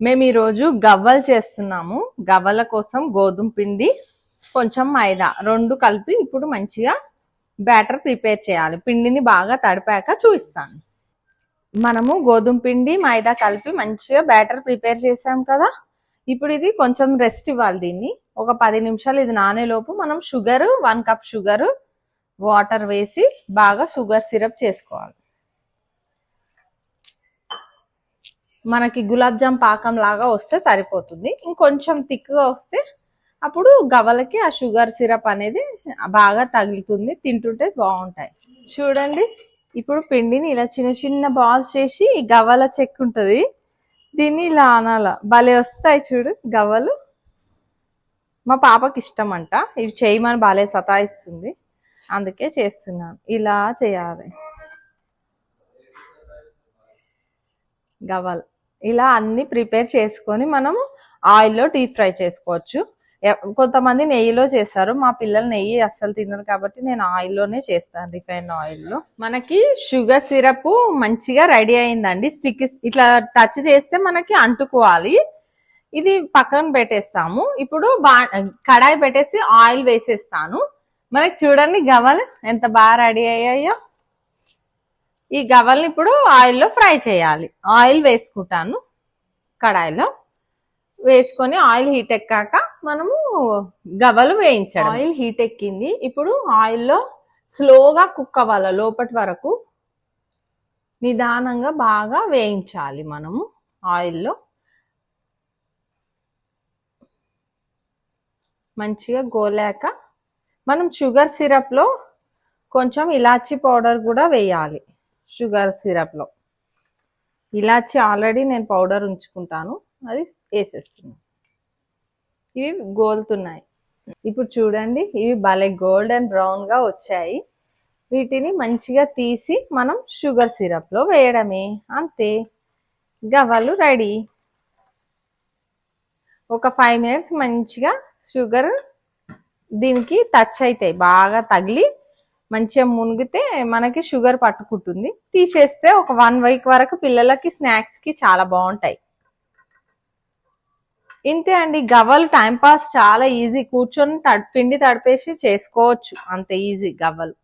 మేము ఈరోజు గవ్వలు చేస్తున్నాము. గవ్వల కోసం గోధుమ పిండి కొంచెం మైదా రెండు కలిపి ఇప్పుడు మంచిగా బ్యాటర్ ప్రిపేర్ చేయాలి. పిండిని బాగా తడిపాక చూపిస్తాను. మనము గోధుమ పిండి మైదా కలిపి మంచిగా బ్యాటర్ ప్రిపేర్ చేసాం కదా. ఇప్పుడు ఇది కొంచెం రెస్ట్ ఇవ్వాలి దీన్ని. ఒక పది నిమిషాలు ఇది నానేలోపు మనం sugar one cup sugar water వేసి బాగా షుగర్ సిరప్ చేసుకోవాలి. మనకి గులాబ్ జామ్ పాకం లాగా వస్తే సరిపోతుంది. ఇంకొంచెం థిక్గా వస్తే అప్పుడు గవలకి ఆ షుగర్ సిరప్ అనేది బాగా తగులుతుంది. తింటుంటే బాగుంటాయి. చూడండి ఇప్పుడు పిండిని ఇలా చిన్న చిన్న బాల్స్ చేసి ఈ గవ్వల చెక్ ఉంటుంది. దీన్ని ఇలా అనాల. భలే వస్తాయి చూడు గవ్వలు. మా పాపకి ఇష్టం అంట ఇవి చేయమని బాలే సతాయిస్తుంది. అందుకే చేస్తున్నాను. ఇలా చేయాలి. గవ్వలు. ఇలా అన్ని ప్రిపేర్ చేసుకొని మనము ఆయిల్లో డీప్ ఫ్రై చేసుకోవచ్చు. కొంతమంది నెయ్యిలో చేస్తారు. మా పిల్లలు నెయ్యి అస్సలు తినరు కాబట్టి నేను ఆయిల్లోనే చేస్తాను రిఫైన్ ఆయిల్లో. మనకి షుగర్ సిరప్ మంచిగా రెడీ అయిందండి. స్టిక్ ఇట్లా టచ్ చేస్తే మనకి అంటుకోవాలి. ఇది పక్కన పెట్టేస్తాము. ఇప్పుడు బా కడాయి పెట్టేసి ఆయిల్ వేసేస్తాను. మనకి చూడండి గవల్ ఎంత బాగా రెడీ అయ్యాయో. ఈ గవ్వల్ని ఇప్పుడు ఆయిల్లో ఫ్రై చేయాలి. ఆయిల్ వేసుకుంటాను కడాయిలో. వేసుకొని ఆయిల్ హీట్ ఎక్కాక మనము గవ్వలు వేయించాలి ఆయిల్ హీట్ ఎక్కింది. ఇప్పుడు ఆయిల్లో స్లోగా కుక్ అవ్వాలి. లోపటి వరకు నిదానంగా బాగా వేయించాలి మనము ఆయిల్లో. మంచిగా గోలాక మనం షుగర్ సిరప్లో కొంచెం ఇలాచీ పౌడర్ కూడా వేయాలి. షుగర్ సిరప్లో. ఇలాచి ఆల్రెడీ నేను పౌడర్ ఉంచుకుంటాను. అది వేసేస్తున్నాను ఇవి గోలుతున్నాయి. ఇప్పుడు చూడండి ఇవి భలే గోల్డెన్ బ్రౌన్గా వచ్చాయి. వీటిని మంచిగా తీసి మనం షుగర్ సిరప్లో వేయడమే. అంతే. గవ్వలు రెడీ. ఒక ఫైవ్ మినిట్స్ మంచిగా షుగర్ దీనికి టచ్ అవుతాయి బాగా తగిలి మంచిగా మునిగితే మనకి షుగర్ పట్టుకుంటుంది. తీసేస్తే ఒక వన్ వీక్ వరకు పిల్లలకి స్నాక్స్కి చాలా బాగుంటాయి. ఇంతే అండి గవ్వలు టైంపాస్ చాలా ఈజీ. కూర్చొని తడి పిండి తడిపేసి చేసుకోవచ్చు. అంత ఈజీ గవ్వలు.